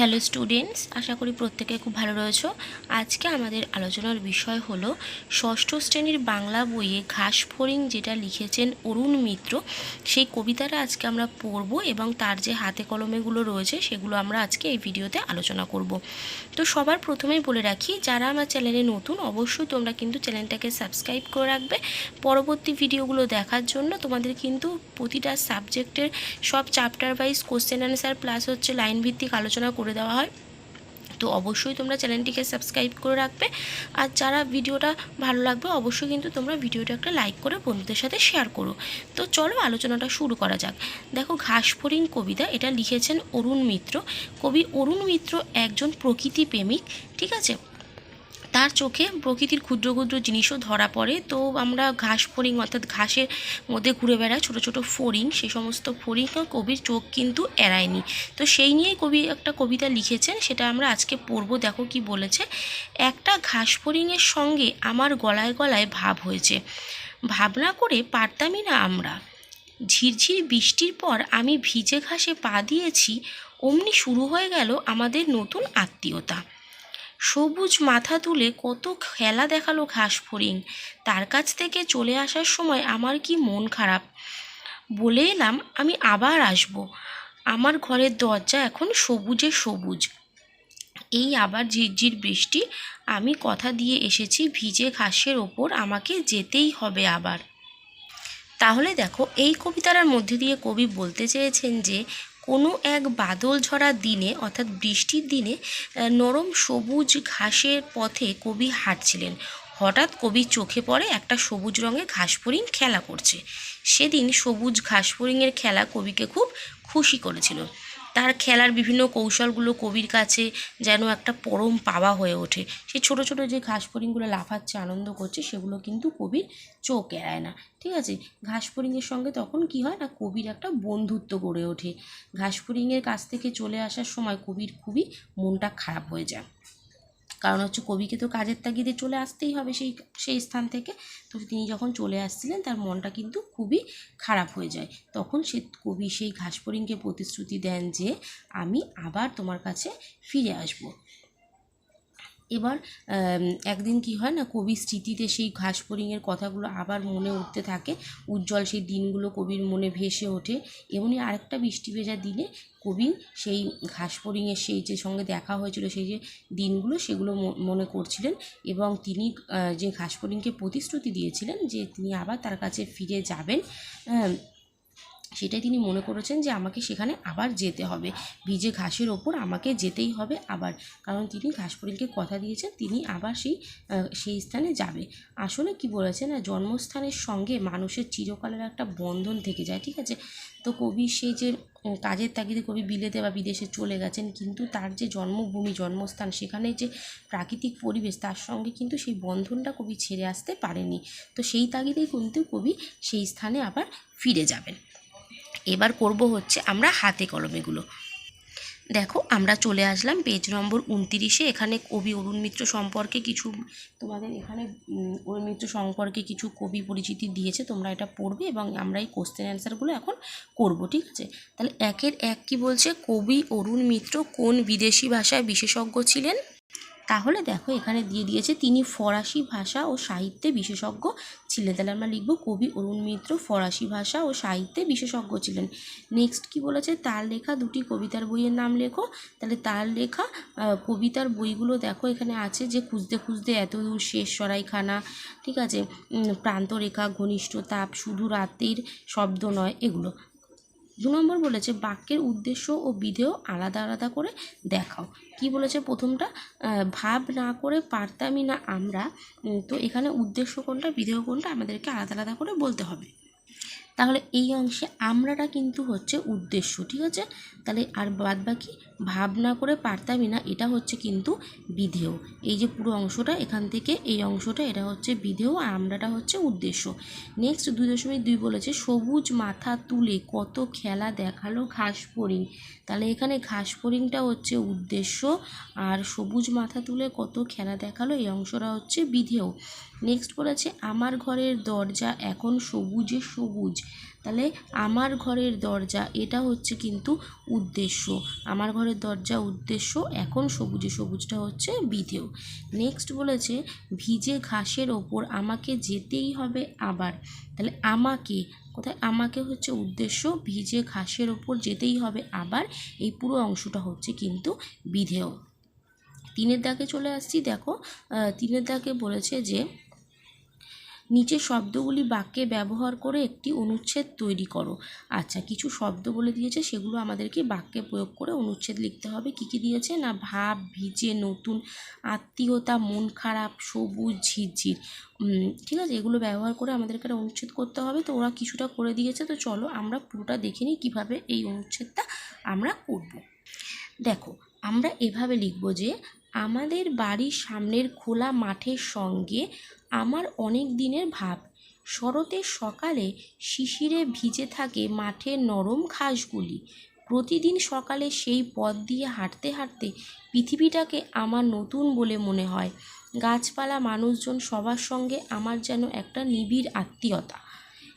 Hello students আশা করি প্রত্যেকে খুব ভালো রয়েছো। আজকে আমাদের আলোচনার বিষয় হলো, ষষ্ঠ শ্রেণির বাংলা বইয়ে ঘাস ফড়িং যেটা লিখেছেন অরুণ মিত্র, সেই কবিতাটা আজকে আমরা পড়ব এবং তার যে হাতে কলমেগুলো রয়েছে সেগুলো আমরা আজকে এই ভিডিওতে আলোচনা করব। তো সবার প্রথমেই বলে রাখি, যারা আমার চ্যানেলে নতুন, অবশ্যই তোমরা কিন্তু চ্যানেলটাকে সাবস্ক্রাইব করে রাখবে। পরবর্তী ভিডিওগুলো দেখার জন্য তোমাদের কিন্তু প্রতিটা সাবজেক্টের সব chapter wise question answer plus হচ্ছে লাইন ভিত্তিক আলোচনা করে দেওয়া হয়। তো অবশ্যই তোমরা চ্যানেলটিকে সাবস্ক্রাইব করে রাখবে। আর যারা ভিডিওটা ভালো লাগবে, অবশ্যই কিন্তু তোমরা ভিডিওটা একটা লাইক করে বন্ধুদের সাথে শেয়ার করো। তো চলো আলোচনাটা শুরু করা যাক। দেখো ঘাসফড়িং কবিতা, এটা লিখেছেন অরুণ মিত্র। কবি অরুণ মিত্র একজন প্রকৃতি প্রেমিক, ঠিক আছে? তার চোখে প্রকৃতির ক্ষুদ্র ক্ষুদ্র জিনিসও ধরা পড়ে। তো আমরা ঘাস ফড়িং অর্থাৎ ঘাসের মধ্যে ঘুরে বেড়ায় ছোটো ছোটো ফড়িং, সে সমস্ত ফড়িংও কবির চোখ কিন্তু এড়ায়নি। তো সেই নিয়েই কবি একটা কবিতা লিখেছেন, সেটা আমরা আজকে পড়ব। দেখো কি বলেছে, একটা ঘাস ফড়িংয়ের সঙ্গে আমার গলায় গলায় ভাব হয়েছে। ভাবনা করে পারতামই না আমরা। ঝিরঝির বৃষ্টির পর আমি ভিজে ঘাসে পা দিয়েছি, অমনি শুরু হয়ে গেল আমাদের নতুন আত্মীয়তা। সবুজ মাথা তুলে কত খেলা দেখাল ঘাস ফড়িং। তার কাছ থেকে চলে আসার সময় আমার কি মন খারাপ? বলে এলাম, আমি আবার আসব। আমার ঘরের দরজা এখন সবুজে সবুজ। এই আবার ঝিরঝির বৃষ্টি, আমি কথা দিয়ে এসেছি ভিজে ঘাসের ওপর, আমাকে যেতেই হবে আবার। তাহলে দেখো, এই কবিতার মধ্যে দিয়ে কবি বলতে চেয়েছেন যে কোনো এক বাদল ঝরা দিনে, অর্থাৎ বৃষ্টির দিনে নরম সবুজ ঘাসের পথে কবি হাঁটছিলেন। হঠাৎ কবি চোখে পড়ে একটা সবুজ রঙের ঘাসফড়িং খেলা করছে। সেদিন সবুজ ঘাসফড়িংয়ের খেলা কবিকে খুব খুশি করেছিল। তার খেলার বিভিন্ন কৌশলগুলো কবির কাছে যেন একটা পরম পাওয়া হয়ে ওঠে। সেই ছোট ছোট যে ঘাস ঘাসফড়িংগুলো লাফাচ্ছে, আনন্দ করছে, সেগুলো কিন্তু কবির চোখ এড়ায় না। ঠিক আছে? ঘাস ঘাসফড়িংয়ের সঙ্গে তখন কি হয় না, কবির একটা বন্ধুত্ব গড়ে ওঠে। ঘাসফড়িংয়ের কাছ থেকে চলে আসার সময় কবির খুবই মনটা খারাপ হয়ে যায়। কারণ হচ্ছে কবিকে তো কাজের তাগিদে চলে আসতেই হবে সেই সেই স্থান থেকে। তো তিনি যখন চলে আসছিলেন, তার মনটা কিন্তু খুবই খারাপ হয়ে যায়। তখন সে কবি সেই ঘাসফড়িংকে প্রতিশ্রুতি দেন যে, আমি আবার তোমার কাছে ফিরে আসব। এবার একদিন কি হয় না কবির স্মৃতিতে সেই ঘাসফড়িংয়ের কথাগুলো আবার মনে উঠতে থাকে। উজ্জ্বল সেই দিনগুলো কবির মনে ভেসে ওঠে। এমনই আরেকটা বৃষ্টি ভেজা দিনে কবি সেই ঘাসফড়িংয়ের সেই যে সঙ্গে দেখা হয়েছিল, সেই যে দিনগুলো, সেগুলো মনে করছিলেন এবং তিনি যে ঘাসফড়িংকে প্রতিশ্রুতি দিয়েছিলেন যে তিনি আবার তার কাছে ফিরে যাবেন। সেটাই তিনি মনে করেছেন যে আমাকে সেখানে আবার যেতে হবে। ভিজে ঘাসের ওপর আমাকে যেতেই হবে আবার। কারণ তিনি ঘাসফড়িংকে কথা দিয়েছেন, তিনি আবার সেই সেই স্থানে যাবে। আসলে কি বলেছে না, জন্মস্থানের সঙ্গে মানুষের চিরকালের একটা বন্ধন থেকে যায়, ঠিক আছে? তো কবি সেই যে কাজের তাগিদে কবি বিলেতে বা বিদেশে চলে গেছেন, কিন্তু তার যে জন্মভূমি, জন্মস্থান, সেখানে যে প্রাকৃতিক পরিবেশ, তার সঙ্গে কিন্তু সেই বন্ধনটা কবি ছেড়ে আসতে পারেনি তো সেই তাগিদেই কিন্তু কবি সেই স্থানে আবার ফিরে যাবেন। এবার করব হচ্ছে আমরা হাতে কলমেগুলো দেখো, আমরা চলে আসলাম পেজ নম্বর উনতিরিশে। এখানে কবি অরুণ মিত্র সম্পর্কে কিছু, তোমাদের এখানে অরুণ মিত্র সম্পর্কে কিছু কবি পরিচিতি দিয়েছে, তোমরা এটা পড়বে এবং আমরা এই কোশ্চেন অ্যান্সারগুলো এখন করব, ঠিক আছে? তাহলে একের এক কি বলছে? কবি অরুণ মিত্র কোন বিদেশি ভাষায় বিশেষজ্ঞ ছিলেন? তাহলে দেখো এখানে দিয়ে দিয়েছে তিনি ফরাসি ভাষা ও সাহিত্যে বিশেষজ্ঞ ছিলেন। তাহলে আমরা লিখব কবি অরুণ মিত্র ফরাসি ভাষা ও সাহিত্যে বিশেষজ্ঞ ছিলেন। নেক্সট কি বলেছে? তার লেখা দুটি কবিতার বইয়ের নাম লেখো। তাহলে তার লেখা কবিতার বইগুলো দেখো এখানে আছে যে খুঁজতে খুঁজতে এত দূর শেষ সরাইখানা, ঠিক আছে? প্রান্তরেখা, ঘনিষ্ঠ তাপ, শুধু রাতের শব্দ নয়, এগুলো। দু নম্বর বলেছে, বাক্যের উদ্দেশ্য ও বিধেয় আলাদা আলাদা করে দেখাও। কি বলেছে প্রথমটা? ভাব না করে পারতামই না আমরা তো এখানে উদ্দেশ্য কোনটা, বিধেয় কোনটা আমাদেরকে আলাদা আলাদা করে বলতে হবে। তাহলে এই অংশে আমরাটা কিন্তু হচ্ছে উদ্দেশ্য, ঠিক আছে? তাহলে আর বাদ বাকি ভাব না করে পারতামই না, এটা হচ্ছে কিন্তু বিধেয়। এই যে পুরো অংশটা, এখান থেকে এই অংশটা, এটা হচ্ছে বিধেয়, আর আমরাটা হচ্ছে উদ্দেশ্য। নেক্সট দুই দশমিক দুই বলেছে, সবুজ মাথা তুলে কত খেলা দেখাল ঘাস ফড়িং তাহলে এখানে ঘাস ফড়িংটা হচ্ছে উদ্দেশ্য, আর সবুজ মাথা তুলে কত খেলা দেখাল, এই অংশটা হচ্ছে বিধেয়। নেক্সট বলেছে, আমার ঘরের দরজা এখন সবুজে সবুজ। তাহলে আমার ঘরের দরজা, এটা হচ্ছে কিন্তু উদ্দেশ্য। আমার ঘরের দরজা উদ্দেশ্য এখন সবুজে, সবুজটা হচ্ছে বিধেয় নেক্সট বলেছে, ভিজে ঘাসের ওপর আমাকে যেতেই হবে আবার। তাহলে আমাকে, কোথায়? আমাকে হচ্ছে উদ্দেশ্য ভিজে ঘাসের ওপর যেতেই হবে আবার। এই পুরো অংশটা হচ্ছে কিন্তু বিধেয় তিনের দাগে চলে আসছি, দেখো। তিনের দাগে বলেছে যে নিচের শব্দগুলি বাক্যে ব্যবহার করে একটি অনুচ্ছেদ তৈরি করো। আচ্ছা কিছু শব্দ বলে দিয়েছে, সেগুলো আমাদেরকে বাক্যে প্রয়োগ করে অনুচ্ছেদ লিখতে হবে। কী কী দিয়েছে? না, ভাব, ভিজে, নতুন, আত্মীয়তা, মন খারাপ, সবুজ, ঝিরঝির। ঠিক আছে, এগুলো ব্যবহার করে আমাদেরকে একটা অনুচ্ছেদ করতে হবে। তো ওরা কিছুটা করে দিয়েছে, তো চলো আমরা পুরোটা দেখে নিই কীভাবে এই অনুচ্ছেদটা আমরা করব। দেখো, আমরা এভাবে লিখব যে, আমাদের বাড়ির সামনের খোলা মাঠের সঙ্গে আমার অনেক দিনের ভাব। শরতের সকালে শিশিরে ভিজে থাকে মাঠের নরম ঘাসগুলি। প্রতিদিন সকালে সেই পথ দিয়ে হাঁটতে হাঁটতে পৃথিবীটাকে আমার নতুন বলে মনে হয়। গাছপালা মানুষজন সবার সঙ্গে আমার যেন একটা নিবিড় আত্মীয়তা।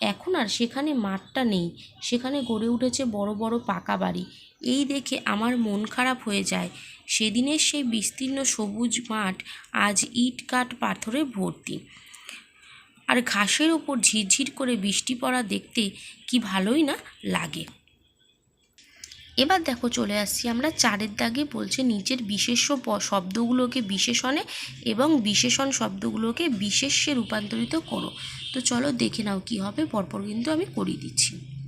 এখন আর সেখানে মাঠটা নেই। সেখানে গড়ে উঠেছে বড় বড় পাকা বাড়ি। এই দেখে আমার মন খারাপ হয়ে যায়। সেদিনের সেই বিস্তীর্ণ সবুজ মাঠ আজ ইট, কাঠ, পাথরে ভর্তি। আর ঘাসের উপর ঝিরঝির করে বৃষ্টি পড়া দেখতে কি ভালোই না লাগে। এবার দেখো চলে আসছি আমরা চারের দাগে বলছে নিচের বিশেষ্য শব্দগুলোকে বিশেষণে এবং বিশেষণ শব্দগুলোকে বিশেষ্যে রূপান্তরিত করো। তো চলো দেখে নাও কি হবে, পরপর কিন্তু আমি করিয়ে দিচ্ছি।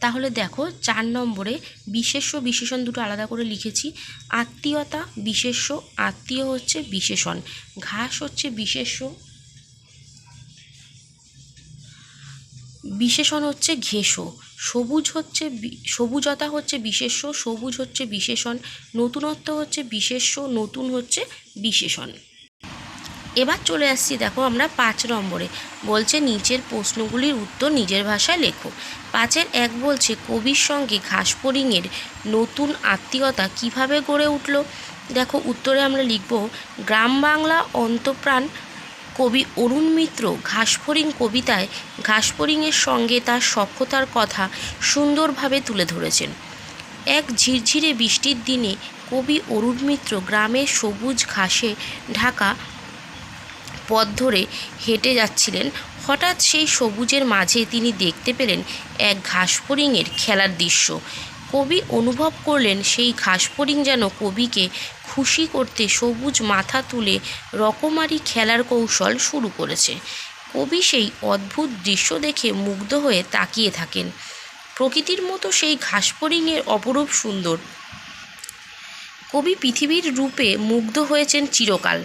তাহলে দেখো চার নম্বরে বিশেষ্য বিশেষণ দুটো আলাদা করে লিখেছি। আত্মীয়তা বিশেষ্য, আত্মীয় হচ্ছে বিশেষণ। ঘাস হচ্ছে বিশেষ্য। বিশেষণ হচ্ছে ঘেঁষো। সবুজ হচ্ছে সবুজতা হচ্ছে বিশেষ্য, সবুজ হচ্ছে বিশেষণ, নতুনত্ব হচ্ছে বিশেষ্য, নতুন হচ্ছে বিশেষণ। এবার চলে আসছি, দেখো আমরা পাঁচ নম্বরে। বলছে, নিচের প্রশ্নগুলির উত্তর নিজের ভাষায় লেখো। পাঁচের এক বলছে, কবির সঙ্গে ঘাসফড়িংয়ের নতুন আত্মীয়তা কীভাবে গড়ে উঠল? দেখো, উত্তরে আমরা লিখব, গ্রাম বাংলা অন্তপ্রাণ কবি অরুণ মিত্র ঘাসফড়িং কবিতায় ঘাসফড়িংয়ের সঙ্গে তার সখ্যতার কথা সুন্দরভাবে তুলে ধরেছেন। এক ঝিরঝিরে বৃষ্টির দিনে কবি অরুণ মিত্র গ্রামের সবুজ ঘাসে ঢাকা পথ ধরে হেঁটে যাচ্ছিলেন। হঠাৎ সেই সবুজের মাঝে তিনি দেখতে পেলেন এক ঘাসফড়িংয়ের খেলার দৃশ্য। কবি অনুভব করলেন সেই ঘাসফড়িং যেন কবিকে খুশি করতে সবুজ মাথা তুলে রকমারি খেলার কৌশল শুরু করেছে। কবি সেই অদ্ভুত দৃশ্য দেখে মুগ্ধ হয়ে তাকিয়ে থাকেন। প্রকৃতির মতো সেই ঘাসফড়িংয়ের অপরূপ সুন্দর। কবি পৃথিবীর রূপে মুগ্ধ হয়েছেন চিরকাল।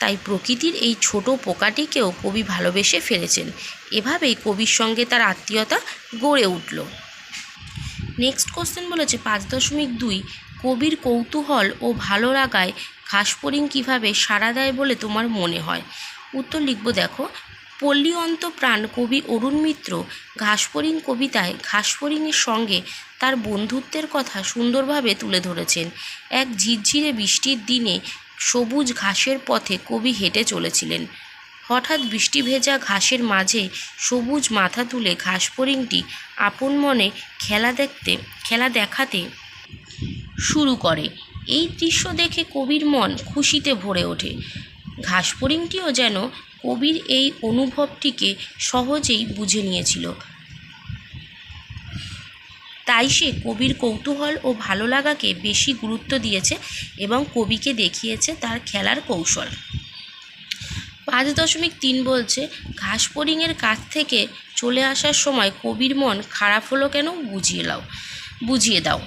তাই প্রকৃতির এই ছোট পোকাটিকেও কবি ভালোবেসে ফেলেছেন। এভাবেই কবির সঙ্গে তার আত্মীয়তা গড়ে উঠল। নেক্সট কোশ্চেন বলেছে, পাঁচ দশমিক দুই, কবির কৌতূহল ও ভালো লাগায় ঘাসফড়িং কীভাবে সাড়া দেয় বলে তোমার মনে হয়? উত্তর লিখব, দেখো পল্লী অন্ত প্রাণ কবি অরুণ মিত্র ঘাসফড়িং কবিতায় ঘাসফড়িংয়ের সঙ্গে তার বন্ধুত্বের কথা সুন্দরভাবে তুলে ধরেছেন। এক ঝিরঝিরে বৃষ্টির দিনে সবুজ ঘাসের পথে কবি হেঁটে চলেছিলেন। হঠাৎ বৃষ্টি ভেজা ঘাসের মাঝে সবুজ মাথা তুলে ঘাসফড়িংটি আপন মনে খেলা দেখতে, খেলা দেখাতে শুরু করে। এই দৃশ্য দেখে কবির মন খুশিতে ভরে ওঠে। ঘাসফড়িংটিও যেন কবির এই অনুভবটিকে সহজেই বুঝে নিয়েছিল। তাই সে কবির কৌতূহল ও ভালো লাগাকে বেশি গুরুত্ব দিয়েছে এবং কবিকে দেখিয়েছে তার খেলার কৌশল। পাঁচ দশমিক তিন বলছে ঘাসফড়িংয়ের কাছ থেকে চলে আসার সময় কবির মন খারাপ হলো কেন বুঝিয়ে দাও বুঝিয়ে দাও।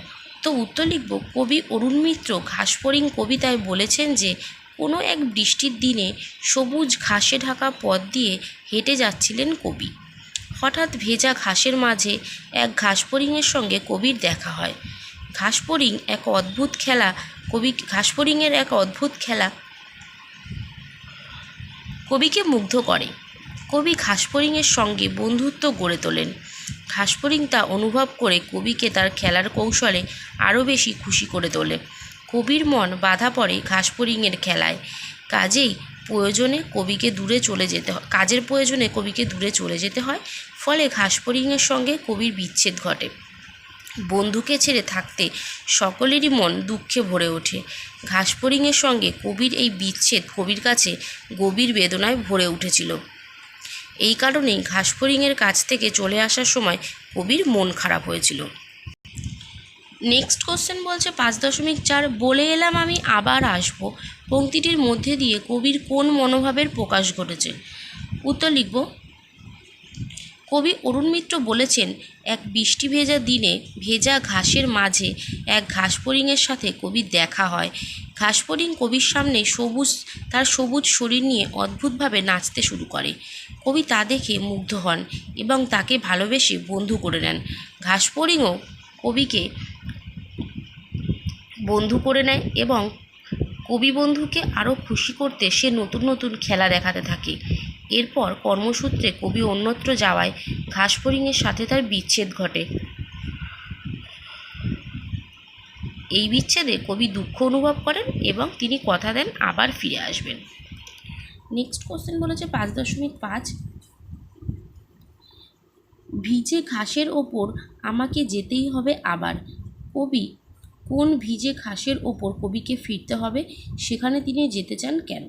তো উত্তর লিখব, কবি অরুণ মিত্র ঘাসফড়িং কবিতায় বলেছেন যে, কোনো এক বৃষ্টির দিনে সবুজ ঘাসে ঢাকা পথ দিয়ে হেঁটে যাচ্ছিলেন কবি। হঠাৎ ভেজা ঘাসের মাঝে এক ঘাসফড়িংয়ের সঙ্গে কবির দেখা হয়। ঘাসফড়িং এক অদ্ভুত খেলা। কবি ঘাসফড়িংয়ের এক অদ্ভুত খেলা। কবিকে মুগ্ধ করে। কবি ঘাসফড়িংয়ের সঙ্গে বন্ধুত্ব গড়ে তোলেন। ঘাসফড়িং তা অনুভব করে কবিকে তার খেলার কৌশলে আরও বেশি খুশি করে তোলে। কবির মন বাধা পড়ে ঘাসফড়িংয়ের খেলায়। কাজেই প্রয়োজনে কবিকে দূরে চলে যেতে হয়। কাজের প্রয়োজনে কবিকে দূরে চলে যেতে হয়। ফলে ঘাসফড়িংয়ের সঙ্গে কবির বিচ্ছেদ ঘটে। বন্ধুকে ছেড়ে থাকতে সকলেরই মন দুঃখে ভরে ওঠে। ঘাসফড়িংয়ের সঙ্গে কবির এই বিচ্ছেদ কবির কাছে গভীর বেদনায় ভরে উঠেছিল। এই কারণেই ঘাসফড়িংয়ের কাছ থেকে চলে আসার সময় কবির মন খারাপ হয়েছিল। নেক্সট কোশ্চেন বলছে, পাঁচ দশমিক চার বলে এলাম আমি, আবার আসব। পংক্তিটির মধ্যে দিয়ে কবির কোন মনোভাবের প্রকাশ ঘটেছে? উত্তর লিখব, কবি অরুণ মিত্র বলেছেন, এক বৃষ্টি ভেজা দিনে, ভেজা ঘাসের মাঝে, এক ঘাসফড়িংয়ের সাথে কবির দেখা হয়। ঘাসফড়িং কবির সামনে সবুজ, তার সবুজ শরীর নিয়ে অদ্ভুতভাবে নাচতে শুরু করে। কবি তা দেখে মুগ্ধ হন এবং তাকে ভালোবেসে বন্ধু করে নেন। ঘাসফড়িংও কবিকে বন্ধু করে নেয় এবং কবি বন্ধুকে আরও খুশি করতে সে নতুন নতুন খেলা দেখাতে থাকে। এরপর কর্মসূত্রে কবি অন্যত্র যাওয়ায় ঘাসফড়িংয়ের সাথে তার বিচ্ছেদ ঘটে। এই বিচ্ছেদে কবি দুঃখ অনুভব করেন এবং তিনি কথা দেন, আবার ফিরে আসবেন। নেক্সট কোশ্চেন বলেছে পাঁচ দশমিক পাঁচ। ভিজে ঘাসের ওপর আমাকে যেতেই হবে আবার। কবি কোন ভিজে ঘাসের ওপর কবিকে ফিরতে হবে, সেখানে তিনি যেতে চান কেন?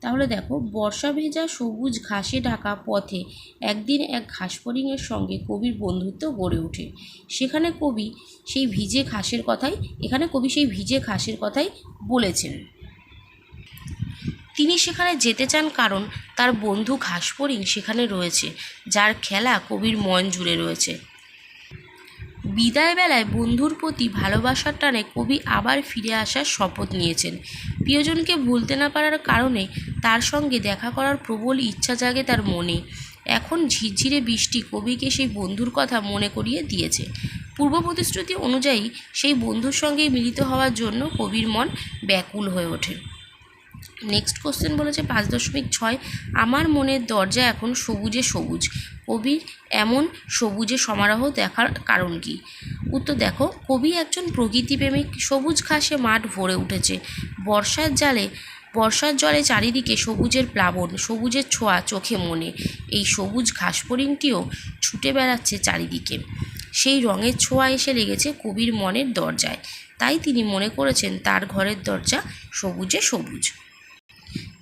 তাহলে দেখো, বর্ষা ভেজা সবুজ ঘাসে ঢাকা পথে একদিন এক ঘাসফড়িংয়ের সঙ্গে কবির বন্ধুত্ব গড়ে ওঠে। সেখানে কবি সেই ভিজে ঘাসের কথাই, এখানে কবি সেই ভিজে ঘাসের কথাই বলেছেন। তিনি সেখানে যেতে চান কারণ তার বন্ধু ঘাসফড়িং সেখানে রয়েছে, যার খেলা কবির মন জুড়ে রয়েছে। বিদায় বেলায় বন্ধুর প্রতি ভালোবাসার টানে কবি আবার ফিরে আসার শপথ নিয়েছেন। প্রিয়জনকে ভুলতে না পারার কারণে তার সঙ্গে দেখা করার প্রবল ইচ্ছা জাগে তার মনে। এখন ঝিরঝিরে বৃষ্টি কবিকে সেই বন্ধুর কথা মনে করিয়ে দিয়েছে। পূর্ব প্রতিশ্রুতি অনুযায়ী সেই বন্ধুর সঙ্গে মিলিত হওয়ার জন্য কবির মন ব্যাকুল হয়ে ওঠে। নেক্সট কোশ্চেন বলেছে পাঁচ দশমিক ছয়। আমার মনের দরজা এখন সবুজে সবুজ। কবির এমন সবুজে সমারোহ দেখার কারণ কি? উত্তর দেখো, কবি একজন প্রকৃতিপ্রেমিক। সবুজ ঘাসে মাঠ ভরে উঠেছে। বর্ষার জালে, বর্ষার জলে চারিদিকে সবুজের প্লাবন, সবুজের ছোঁয়া চোখে মনে। এই সবুজ ঘাসফড়িংটিও ছুটে বেড়াচ্ছে চারিদিকে। সেই রঙের ছোঁয়া এসে লেগেছে কবির মনের দরজায়। তাই তিনি মনে করেছেন, তার ঘরের দরজা সবুজে সবুজ।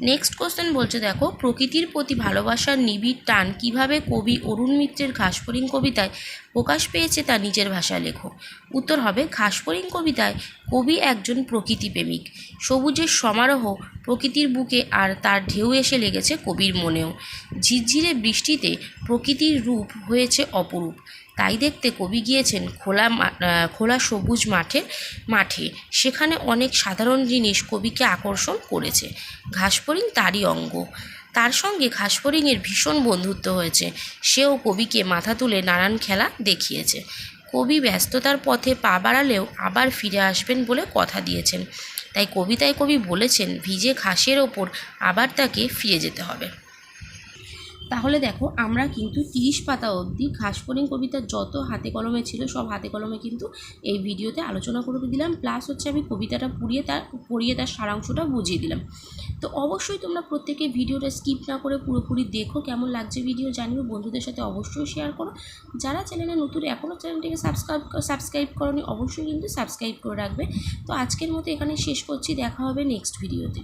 নেক্সট কোশ্চেন বলছে, দেখো, প্রকৃতির প্রতি ভালোবাসার নিবিড় টান কীভাবে কবি অরুণ মিত্রের ঘাসফড়িং কবিতায় প্রকাশ পেয়েছে তা নিজের ভাষায় লেখো। উত্তর হবে, ঘাসফড়িং কবিতায় কবি একজন প্রকৃতি প্রেমিক। সবুজের সমারোহ প্রকৃতির বুকে আর তার ঢেউ এসে লেগেছে কবির মনেও। ঝিরঝিরে বৃষ্টিতে প্রকৃতির রূপ হয়েছে অপরূপ। তাই দেখতে কবি গিয়েছেন খোলা খোলা সবুজ মাঠের মাঠে। সেখানে অনেক সাধারণ জিনিস কবিকে আকর্ষণ করেছে। ঘাসফড়িং তারই অঙ্গ। তার সঙ্গে ঘাসফড়িংয়ের ভীষণ বন্ধুত্ব হয়েছে। সেও কবিকে মাথা তুলে নানান খেলা দেখিয়েছে। কবি ব্যস্ততার পথে পা বাড়ালেও আবার ফিরে আসবেন বলে কথা দিয়েছেন। তাই কবিতায় কবি বলেছেন, ভিজে ঘাসের ওপর আবার তাকে ফিরে যেতে হবে। তাহলে দেখো, আমরা কিন্তু তিরিশ পাতা অবধি ঘাসফড়িং কবিতা যত হাতে কলমে ছিল, সব হাতে কলমে কিন্তু এই ভিডিওতে আলোচনা করে দিলাম। প্লাস হচ্ছে আমি কবিতাটা পড়িয়ে তার পড়িয়ে তার সারাংশটা বুঝিয়ে দিলাম। তো অবশ্যই তোমরা প্রত্যেকে ভিডিওটা স্কিপ না করে পুরোপুরি দেখো কেমন লাগছে ভিডিও জানিও। বন্ধুদের সাথে অবশ্যই শেয়ার করো। যারা চ্যানেলে নতুন এখনও চ্যানেলটিকে সাবস্ক্রাইব সাবস্ক্রাইব করনি, অবশ্যই কিন্তু সাবস্ক্রাইব করে রাখবে। তো আজকের মতো এখানে শেষ করছি। দেখা হবে নেক্সট ভিডিওতে